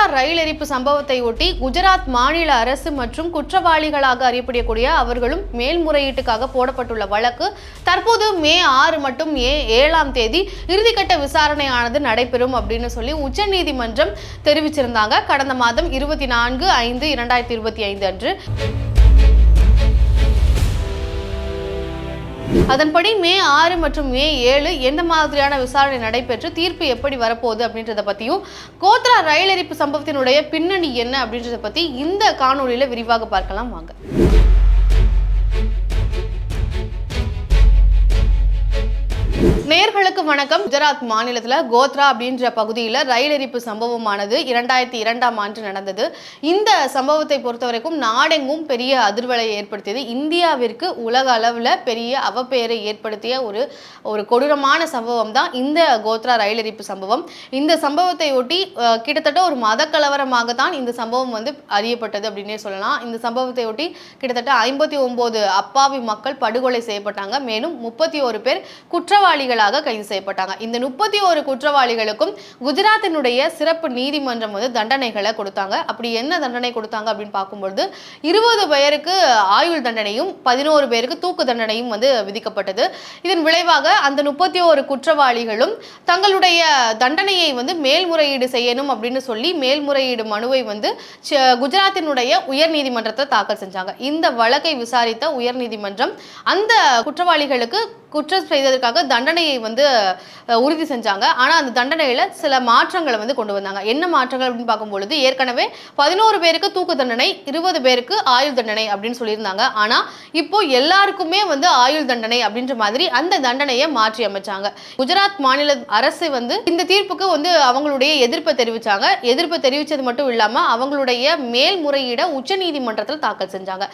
கோத்ரா ரயில் எரிப்பு சம்பவத்தை ஒட்டி குஜராத் மாநில அரசு மற்றும் குற்றவாளிகளாக அறியப்படக்கூடிய அவர்களும் மேல்முறையீட்டுக்காக போடப்பட்டுள்ள வழக்கு தற்போது மே ஆறு மற்றும் மே ஏழாம் தேதி இறுதிக்கட்ட விசாரணையானது நடைபெறும் அப்படின்னு சொல்லி உச்சநீதிமன்றம் தெரிவிச்சிருந்தாங்க. கடந்த மாதம் இருபத்தி நான்கு ஐந்து இரண்டாயிரத்தி இருபத்தி ஐந்து அன்று. அதன்படி மே ஆறு மற்றும் மே ஏழு எந்த மாதிரியான விசாரணை நடைபெற்று தீர்ப்பு எப்படி வரப்போகுது அப்படின்றத பற்றியும் கோத்ரா ரயில் எரிப்பு சம்பவத்தினுடைய பின்னணி என்ன அப்படின்றத பற்றி இந்த காணொளியில் விரிவாக பார்க்கலாம் வாங்க. நேர்களுக்கு வணக்கம். குஜராத் மாநிலத்தில் கோத்ரா அப்படின்ற பகுதியில் ரயில் எரிப்பு சம்பவமானது இரண்டாயிரத்தி இரண்டாம் ஆண்டு நடந்தது. இந்த சம்பவத்தை பொறுத்த வரைக்கும் நாடெங்கும் பெரிய அதிர்வலை ஏற்படுத்தியது. இந்தியாவிற்கு உலக அளவில் பெரிய அவப்பெயரை ஏற்படுத்திய ஒரு ஒரு கொடூரமான சம்பவம் தான் இந்த கோத்ரா ரயில் எரிப்பு சம்பவம். இந்த சம்பவத்தை ஒட்டி கிட்டத்தட்ட ஒரு மத கலவரமாக தான் இந்த சம்பவம் வந்து அறியப்பட்டது அப்படின்னே சொல்லலாம். இந்த சம்பவத்தை ஒட்டி கிட்டத்தட்ட ஐம்பத்தி ஒன்பது அப்பாவி மக்கள் படுகொலை செய்யப்பட்டாங்க. மேலும் முப்பத்தி ஒரு பேர் குற்றவாளிகள் குற்றவாளிகளாக கைது செய்யப்பட்டாங்க. இந்த முப்பத்தி ஒரு குற்றவாளிகளுக்கும் குஜராத்தினுடைய சிறப்பு நீதிமன்றம் வந்து தண்டனைகளை கொடுத்தாங்க. அப்படி என்ன தண்டனை கொடுத்தாங்க அப்படின்னு பார்க்கும்பொழுது இருபது பேருக்கு ஆயுள் தண்டனையும் பதினோரு பேருக்கு தூக்கு தண்டனையும் வந்து விதிக்கப்பட்டது. இதன் விளைவாக அந்த முப்பத்தி ஒரு குற்றவாளிகளும் தங்களுடைய தண்டனையை வந்து மேல்முறையீடு செய்யணும் அப்படின்னு சொல்லி மேல்முறையீடு மனுவை வந்து குஜராத்தினுடைய உயர்நீதிமன்றத்தை தாக்கல் செஞ்சாங்க. இந்த வழக்கை விசாரித்த உயர்நீதிமன்றம் அந்த குற்றவாளிகளுக்கு குற்றம் செய்ததற்காக தண்டனையை வந்து உறுதி செஞ்சாங்க. ஆனால் அந்த தண்டனையில் சில மாற்றங்களை வந்து கொண்டு வந்தாங்க. என்ன மாற்றங்கள் அப்படின்னு பார்க்கும்பொழுது ஏற்கனவே பதினோரு பேருக்கு தூக்கு தண்டனை இருபது பேருக்கு ஆயுள் தண்டனை அப்படின்னு சொல்லியிருந்தாங்க. ஆனால் இப்போ எல்லாருக்குமே வந்து ஆயுள் தண்டனை அப்படின்ற மாதிரி அந்த தண்டனையை மாற்றி அமைச்சாங்க. குஜராத் மாநில அரசு வந்து இந்த தீர்ப்புக்கு வந்து அவங்களுடைய எதிர்ப்பை தெரிவிச்சாங்க. எதிர்ப்பை தெரிவித்தது மட்டும் இல்லாமல் அவங்களுடைய மேல்முறையீட உச்சநீதிமன்றத்தில் தாக்கல் செஞ்சாங்க.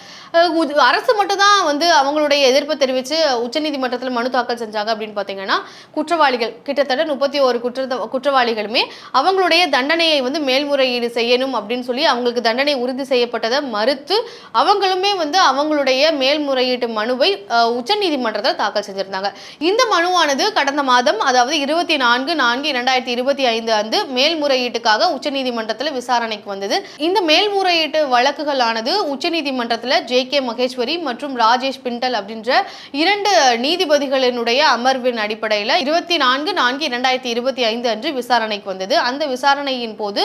அரசு மட்டும் தான் வந்து அவங்களுடைய எதிர்ப்பை தெரிவித்து உச்சநீதிமன்றத்தில் மனு தாக்கல் செஞ்சாங்க அப்படின்னு பார்த்தீங்கன்னா குற்றவாளிகள் கிட்டத்தட்ட முப்பத்தி ஒரு குற்ற குற்றவாளிகளுமே அவங்களுடைய தண்டனையை வந்து மேல்முறையீடு செய்யணும் அப்படின்னு சொல்லி அவங்களுக்கு தண்டனை உறுதி செய்யப்பட்டதை மறுத்து அவங்களுமே வந்து அவங்களுடைய மேல்முறையீட்டு மனுவை உச்சநீதிமன்றத்தில் தாக்கல் செஞ்சிருந்தாங்க. இந்த மனுவானது கடந்த மாதம் அதாவது இருபத்தி நான்கு நான்கு இரண்டாயிரத்தி இருபத்தி ஐந்து அன்று மேல்முறையீட்டுக்காக உச்சநீதிமன்றத்தில் விசாரணைக்கு வந்தது. இந்த மேல்முறையீட்டு வழக்குகளானது உச்சநீதிமன்றத்தில் ஜே கே மகேஸ்வரி மற்றும் ராஜேஷ் பிண்டல் அப்படின்ற இரண்டு நீதிபதி நீதிபதிகளினுடைய அமர்வின் அடிப்படையில் இருபத்தி நான்கு நான்கு இரண்டாயிரத்தி இருபத்தி ஐந்து அன்று விசாரணைக்கு வந்தது. அந்த விசாரணையின் போது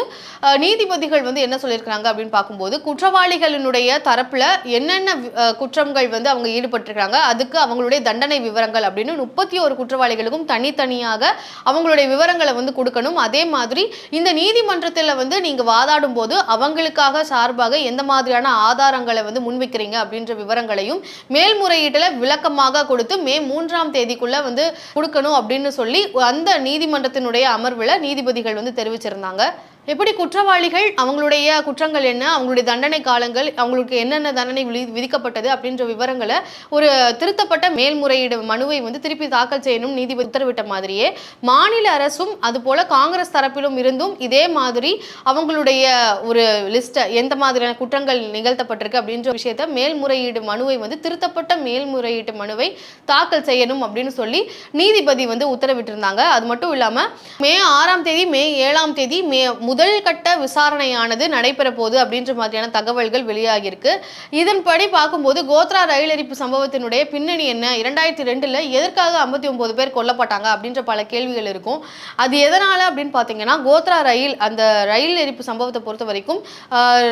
நீதிபதிகள் வந்து என்ன சொல்லியிருக்கிறாங்க அப்படின்னு பார்க்கும்போது குற்றவாளிகளினுடைய தரப்புல என்னென்ன குற்றங்கள் வந்து அவங்க ஈடுபட்டிருக்காங்க அதுக்கு அவங்களுடைய தண்டனை விவரங்கள் அப்படின்னு முப்பத்தி ஒரு குற்றவாளிகளுக்கும் தனித்தனியாக அவங்களுடைய விவரங்களை வந்து கொடுக்கணும். அதே மாதிரி இந்த நீதிமன்றத்தில் வந்து நீங்க வாதாடும் போது அவங்களுக்காக சார்பாக எந்த மாதிரியான ஆதாரங்களை வந்து முன்வைக்கிறீங்க அப்படின்ற விவரங்களையும் மேல்முறையீட்டில் விளக்கமாக கொடுத்து மே மூன்றாம் தேதிக்குள்ள வந்து கொடுக்கணும் அப்படின்னு சொல்லி அந்த நீதிமன்றத்தினுடைய அமர்வில் நீதிபதிகள் வந்து தெரிவிச்சிருந்தாங்க. எப்படி குற்றவாளிகள் அவங்களுடைய குற்றங்கள் என்ன அவங்களுடைய தண்டனை காலங்கள் அவங்களுக்கு என்னென்ன தண்டனை விதி- விதிக்கப்பட்டது அப்படின்ற விவரங்களை ஒரு திருத்தப்பட்ட மேல்முறையீடு மனுவை வந்து திருப்பி தாக்கல் செய்யணும் நீதிபதி உத்தரவிட்ட மாதிரியே மாநில அரசும் அதுபோல காங்கிரஸ் தரப்பிலும் இருந்தும் இதே மாதிரி அவங்களுடைய ஒரு லிஸ்ட்டை எந்த மாதிரியான குற்றங்கள் நிகழ்த்தப்பட்டிருக்கு அப்படின்ற விஷயத்த மேல்முறையீடு மனுவை வந்து திருத்தப்பட்ட மேல்முறையீட்டு மனுவை தாக்கல் செய்யணும் அப்படின்னு சொல்லி நீதிபதி வந்து உத்தரவிட்டிருந்தாங்க. அது மட்டும் இல்லாமல் மே ஆறாம் தேதி மே ஏழாம் தேதி மே முதல் கட்ட விசாரணையானது நடைபெற போகுது அப்படின்ற மாதிரியான தகவல்கள் வெளியாகியிருக்கு. இதன்படி பார்க்கும்போது கோத்ரா ரயில் எரிப்பு சம்பவத்தினுடைய பின்னணி என்ன? இரண்டாயிரத்தி ரெண்டில் எதற்காக ஐம்பத்தி ஒன்பது பேர் கொல்லப்பட்டாங்க அப்படின்ற பல கேள்விகள் இருக்கும். அது எதனால் அப்படின்னு பார்த்தீங்கன்னா கோத்ரா ரயில் அந்த ரயில் எரிப்பு சம்பவத்தை பொறுத்த வரைக்கும்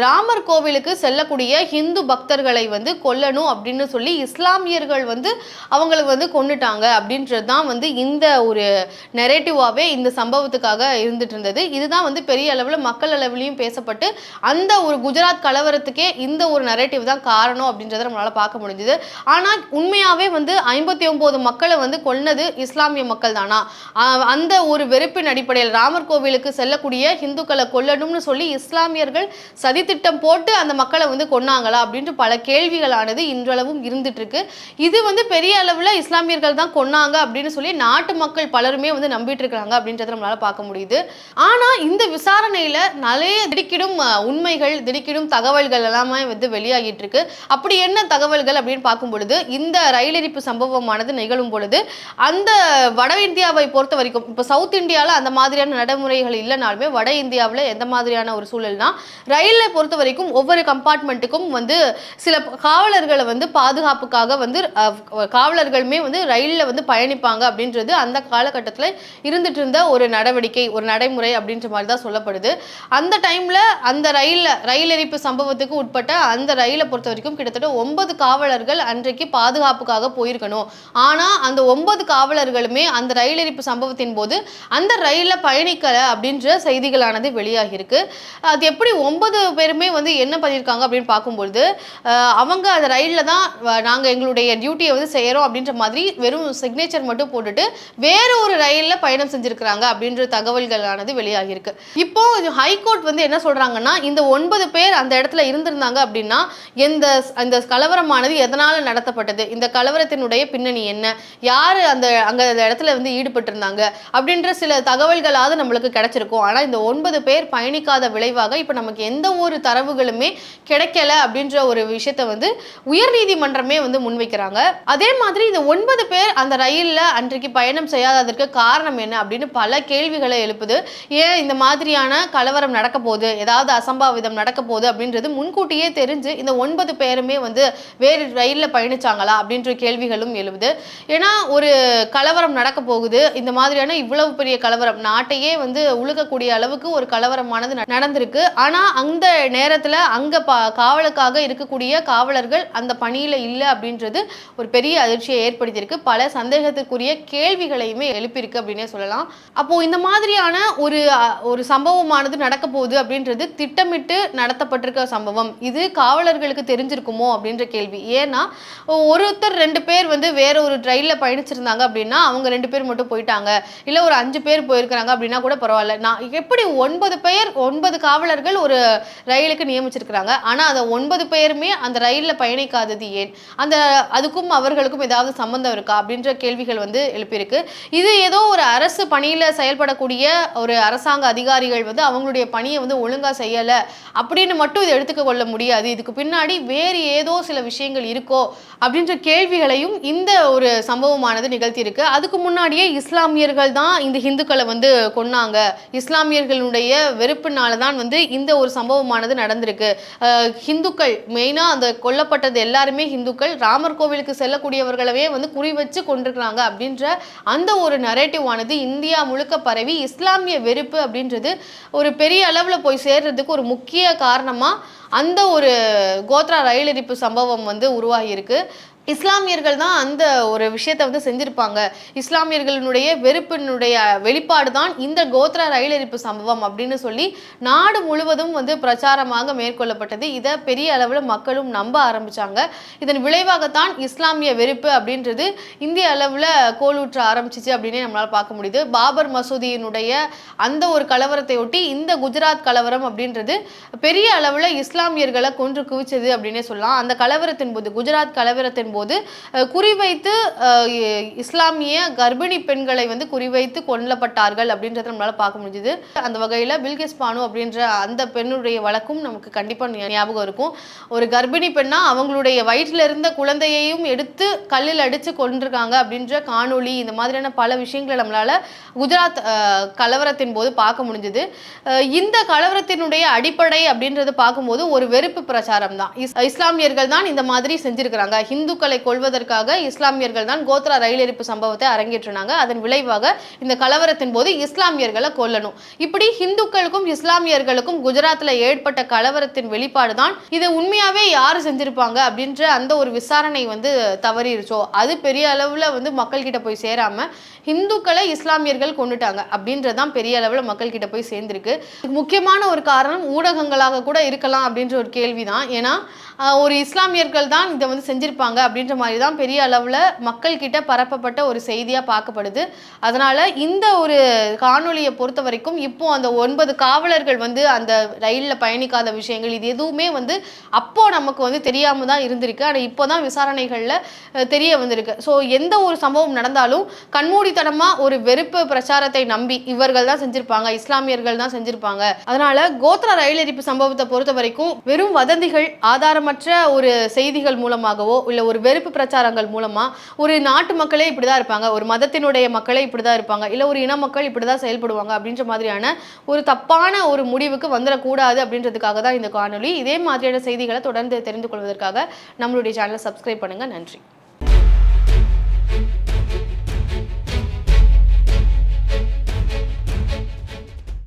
ராமர் கோவிலுக்கு செல்லக்கூடிய ஹிந்து பக்தர்களை வந்து கொல்லணும் அப்படின்னு சொல்லி இஸ்லாமியர்கள் வந்து அவங்களுக்கு வந்து கொண்டுட்டாங்க அப்படின்றது தான் வந்து இந்த ஒரு நெரேட்டிவாகவே இந்த சம்பவத்துக்காக இருந்துட்டு இருந்தது. இதுதான் வந்து பெரிய அளவில் மக்கள் அளவிலையும் பேசப்பட்டு அந்த ஒரு குஜராத் கலவரத்துக்கே இந்த ஒரு நெரேட்டிவ் தான் காரணம் அப்படின்றத நம்மளால பார்க்க முடிஞ்சுது. ஆனால் உண்மையாகவே வந்து ஐம்பத்தி ஒன்பது மக்களை வந்து கொன்னது இஸ்லாமிய மக்கள் தானா? அந்த ஒரு வெறுப்பின் அடிப்படையில் ராமர் கோவிலுக்கு செல்லக்கூடிய இந்துக்களை கொல்லணும்னு சொல்லி இஸ்லாமியர்கள் சதித்திட்டம் போட்டு அந்த மக்களை வந்து கொன்னாங்களா அப்படின்ட்டு பல கேள்விகளானது இன்றளவும் இருந்துட்டு இருக்கு இது வந்து பெரிய அளவில் இஸ்லாமியர்கள் தான் கொன்னாங்க அப்படின்னு சொல்லி நாட்டு மக்கள் பலருமே வந்து நம்பிட்டு இருக்காங்க அப்படின்றத நம்மளால பார்க்க முடியுது. ஆனா இந்த விசாரணை விசாரணையில் நிறைய திடுக்கிடும் உண்மைகள் திடுக்கிடும் தகவல்கள் எல்லாமே வந்து வெளியாகிட்டு இருக்கு அப்படி என்ன தகவல்கள் அப்படின்னு பார்க்கும் பொழுது இந்த ரயிலெரிப்பு சம்பவமானது நிகழும் பொழுது அந்த வட இந்தியாவை பொறுத்த வரைக்கும் இப்போ சவுத் இந்தியாவில் அந்த மாதிரியான நடைமுறைகள் இல்லைனாலுமே வட இந்தியாவில் எந்த மாதிரியான ஒரு சூழல்னா ரயிலை பொறுத்த வரைக்கும் ஒவ்வொரு கம்பார்ட்மெண்ட்டுக்கும் வந்து சில காவலர்களை வந்து பாதுகாப்புக்காக வந்து காவலர்களுமே வந்து ரயிலில் வந்து பயணிப்பாங்க அப்படின்றது அந்த காலகட்டத்தில் இருந்துட்டு இருந்த ஒரு நடவடிக்கை ஒரு நடைமுறை அப்படின்ற மாதிரி தான் சொல்லப்படுது அந்த டைமில் அந்த ரயிலில் ரயில் எரிப்பு சம்பவத்துக்கு உட்பட்ட அந்த ரயிலை பொறுத்த வரைக்கும் கிட்டத்தட்ட ஒன்பது காவலர்கள் அன்றைக்கு பாதுகாப்புக்காக போயிருக்கணும். ஆனால் அந்த ஒன்பது காவலர்களுமே அந்த ரயில் எரிப்பு சம்பவத்தின் போது அந்த ரயிலில் பயணிக்கலை அப்படின்ற செய்திகளானது வெளியாகியிருக்கு. அது எப்படி ஒன்பது பேருமே வந்து என்ன பண்ணியிருக்காங்க அப்படின்னு பார்க்கும்பொழுது அவங்க அந்த ரயிலில் தான் நாங்கள் எங்களுடைய டியூட்டியை வந்து செய்கிறோம் அப்படின்ற மாதிரி வெறும் சிக்னேச்சர் மட்டும் போட்டுட்டு வேறு ஒரு ரயிலில் பயணம் செஞ்சுருக்கிறாங்க அப்படின்ற தகவல்களானது வெளியாகியிருக்கு. இப்போ இப்போ ஹைகோர்ட் வந்து என்ன சொல்கிறாங்கன்னா இந்த ஒன்பது பேர் அந்த இடத்துல இருந்திருந்தாங்க அப்படின்னா எந்த அந்த கலவரமானது எதனால் நடத்தப்பட்டது? இந்த கலவரத்தினுடைய பின்னணி என்ன? யார் அந்த அங்கே அந்த இடத்துல வந்து ஈடுபட்டிருந்தாங்க? அப்படின்ற சில தகவல்களாவது நம்மளுக்கு கிடைச்சிருக்கும். ஆனால் இந்த ஒன்பது பேர் பயணிக்காத விளைவாக இப்போ நமக்கு எந்த ஒரு தரவுகளுமே கிடைக்கல அப்படின்ற ஒரு விஷயத்தை வந்து உயர்நீதிமன்றமே வந்து முன்வைக்கிறாங்க. அதே மாதிரி இந்த ஒன்பது பேர் அந்த ரயிலில் அன்றைக்கு பயணம் செய்யாததற்கு காரணம் என்ன அப்படின்னு பல கேள்விகளை எழுப்புது. ஏன் இந்த மாதிரியான கலவரம் நடக்க போகுது ஏதாவது அசம்பாவிதம் நடக்க போகுது அப்படின்றது முன்கூட்டியே தெரிஞ்சு இந்த ஒன்பது பேருமே வந்து வேறு ரயிலில் பயணிச்சாங்களா அப்படின்ற கேள்விகளும் எழுவுது. ஏன்னா ஒரு கலவரம் நடக்க போகுது இந்த மாதிரியான இவ்வளவு பெரிய கலவரம் நாட்டையே வந்து உழுகக்கூடிய அளவுக்கு ஒரு கலவரமானது நடந்திருக்கு. ஆனா அந்த நேரத்துல அங்க பா காவலுக்காக இருக்கக்கூடிய காவலர்கள் அந்த பணியில இல்லை அப்படின்றது ஒரு பெரிய அதிர்ச்சியை ஏற்படுத்தியிருக்கு. பல சந்தேகத்துக்குரிய கேள்விகளையுமே எழுப்பியிருக்கு அப்படின்னே சொல்லலாம். அப்போ இந்த மாதிரியான ஒரு ஒரு சம்பவம் சம்பவமானது நடக்க போகுது அப்படின்றது திட்டமிட்டு நடத்தப்பட்டிருக்க சம்பவம். இது காவலர்களுக்கு தெரிஞ்சிருக்குமோ அப்படின்ற கேள்வி. ஏன்னா ஒருத்தர் ரெண்டு பேர் வந்து வேற ஒரு ட்ரெயினில் பயணிச்சிருந்தாங்க அப்படின்னா அவங்க ரெண்டு பேர் மட்டும் போயிட்டாங்க. இல்லை ஒரு அஞ்சு பேர் போயிருக்கிறாங்க அப்படின்னா கூட பரவாயில்ல. நான் எப்படி ஒன்பது பேர் ஒன்பது காவலர்கள் ஒரு ரயிலுக்கு நியமிச்சிருக்கிறாங்க? ஆனால் அதை ஒன்பது பேருமே அந்த ரயிலில் பயணிக்காதது ஏன்? அந்த அதுக்கும் அவர்களுக்கும் ஏதாவது சம்மந்தம் இருக்கா? அப்படின்ற கேள்விகள் வந்து எழுப்பியிருக்கு. இது ஏதோ ஒரு அரசு பணியில் செயல்படக்கூடிய ஒரு அரசாங்க அதிகாரிகள் வந்து அவங்களுடைய பணியை வந்து ஒழுங்காக செய்யலை அப்படின்னு மட்டும் இதை எடுத்துக்க கொள்ள முடியாது. இதுக்கு பின்னாடி வேறு ஏதோ சில விஷயங்கள் இருக்கோ அப்படின்ற கேள்விகளையும் இந்த ஒரு சம்பவமானது நிகழ்த்தியிருக்கு. அதுக்கு முன்னாடியே இஸ்லாமியர்கள் தான் இந்த ஹிந்துக்களை வந்து கொன்னாங்க. இஸ்லாமியர்களுடைய வெறுப்புனால தான் வந்து இந்த ஒரு சம்பவமானது நடந்திருக்கு. ஹிந்துக்கள் மெயினாக அந்த கொல்லப்பட்டது எல்லாருமே ஹிந்துக்கள். ராமர் கோவிலுக்கு செல்லக்கூடியவர்களவே வந்து குறி வச்சு கொண்டிருக்கிறாங்க அப்படின்ற அந்த ஒரு நரேட்டிவ் ஆனது இந்தியா முழுக்க பரவி இஸ்லாமிய வெறுப்பு அப்படின்றது ஒரு பெரிய அளவில் போய் சேர்றதுக்கு ஒரு முக்கிய காரணமாக அந்த ஒரு கோத்ரா ரயில் எரிப்பு சம்பவம் வந்து உருவாகியிருக்கு. இஸ்லாமியர்கள் தான் அந்த ஒரு விஷயத்தை வந்து செஞ்சிருப்பாங்க. இஸ்லாமியர்களினுடைய வெறுப்பினுடைய வெளிப்பாடு தான் இந்த கோத்ரா ரயில் எரிப்பு சம்பவம் அப்படின்னு சொல்லி நாடு முழுவதும் வந்து பிரச்சாரமாக மேற்கொள்ளப்பட்டது. இதை பெரிய அளவில் மக்களும் நம்ப ஆரம்பித்தாங்க இதன் விளைவாகத்தான் இஸ்லாமிய வெறுப்பு அப்படின்றது இந்திய அளவில் கோலூற்ற ஆரம்பிச்சிச்சு அப்படின்னே நம்மளால் பார்க்க முடியுது. பாபர் மசூதியினுடைய அந்த ஒரு கலவரத்தை ஒட்டி இந்த குஜராத் கலவரம் அப்படின்றது பெரிய அளவில் இஸ்லாமியர்களை கொன்று குவிச்சது அப்படின்னே சொல்லலாம். அந்த கலவரத்தின் போது குஜராத் கலவரத்தின் போது போது குறிவைத்து இஸ்லாமிய கர்ப்பிணி பெண்களை வந்து குறிவைத்து கொல்லப்பட்டார்கள் அப்படின்றத நம்மளால பார்க்க முடிஞ்சுது. அந்த வகையில் பில்கிஸ் பானு அப்படின்ற அந்த பெண்ணுடைய வழக்கும் நமக்கு கண்டிப்பாக ஞாபகம் இருக்கும். ஒரு கர்ப்பிணி பெண்ணா அவங்களுடைய வயிற்றில் இருந்த குழந்தையையும் எடுத்து கல்லில் அடித்து கொண்டிருக்காங்க அப்படின்ற காணொளி இந்த மாதிரியான பல விஷயங்களை நம்மளால குஜராத் கலவரத்தின் போது பார்க்க முடிஞ்சுது. இந்த கலவரத்தினுடைய அடிப்படை அப்படின்றது பார்க்கும்போது ஒரு வெறுப்பு பிரச்சாரம் தான் இஸ்- இஸ்லாமியர்கள் தான் இந்த மாதிரி செஞ்சிருக்கிறாங்க. இந்துக்களை கொள்வதற்காக இஸ்லாமியர்கள் தான் கோத்ரா ரயில் எரிப்பு சம்பவத்தை அரங்கேற்றினாங்க. அதன் விளைவாக இந்த கலவரத்தின் போது இஸ்லாமியர்களை கொல்லணும். இப்படி இந்துக்களுக்கும் இஸ்லாமியர்களுக்கும் குஜராத்தில் ஏற்பட்ட கலவரத்தின் வெளிப்பாடு தான் இதை உண்மையாவே யார் செஞ்சிருப்பாங்க அப்படின்ற அந்த ஒரு விசாரணை வந்து தவறிடுச்சோ அது பெரிய அளவில் வந்து மக்கள்கிட்ட போய் சேராம இந்துக்களை இஸ்லாமியர்கள் கொண்டுட்டாங்க அப்படின்றதான் பெரிய அளவில் மக்கள்கிட்ட போய் சேர்ந்திருக்கு. முக்கியமான ஒரு காரணம் ஊடகங்களாக கூட இருக்கலாம் அப்படின்ற ஒரு கேள்வி தான் ஏன்னா ஒரு இஸ்லாமியர்கள் தான் இதை வந்து செஞ்சிருப்பாங்க அப்படின்ற மாதிரி தான் பெரிய அளவில் மக்கள்கிட்ட பரப்பப்பட்ட ஒரு செய்தியாக பார்க்கப்படுது. அதனால் இந்த ஒரு காணொலியை பொறுத்த வரைக்கும் இப்போ அந்த ஒன்பது காவலர்கள் வந்து அந்த ரயிலில் பயணிக்காத விஷயங்கள் இது எதுவுமே வந்து அப்போது நமக்கு வந்து தெரியாமல் தான் இருந்திருக்கு. ஆனால் இப்போ தான் விசாரணைகளில் தெரிய வந்திருக்கு. ஸோ எந்த ஒரு சம்பவம் நடந்தாலும் கண்மூடித்தனமாக ஒரு வெறுப்பு பிரச்சாரத்தை நம்பி இவர்கள் தான் செஞ்சுருப்பாங்க இஸ்லாமியர்கள் தான் செஞ்சுருப்பாங்க. அதனால் கோத்ரா ரயில் எரிப்பு சம்பவத்தை பொறுத்த வரைக்கும் வெறும் வதந்திகள் ஆதாரமற்ற ஒரு செய்திகள் மூலமாகவோ இல்லை ஒரு வெறுப்பு பிரச்சாரங்கள் மூலமா ஒரு நாட்டு மக்களே இப்படிதான் இருப்பாங்க ஒரு மதத்தினுடைய மக்களே இப்படிதான் இருப்பாங்க இல்லை ஒரு இன மக்கள் இப்படிதான் செயல்படுவாங்க அப்படின்ற மாதிரியான ஒரு தப்பான ஒரு முடிவுக்கு வந்துடக்கூடாது அப்படின்றதுக்காக தான் இந்த காணொளி. இதே மாதிரியான செய்திகளை தொடர்ந்து தெரிந்து கொள்வதற்காக நம்மளுடைய சேனலை சப்ஸ்கிரைப் பண்ணுங்க. நன்றி.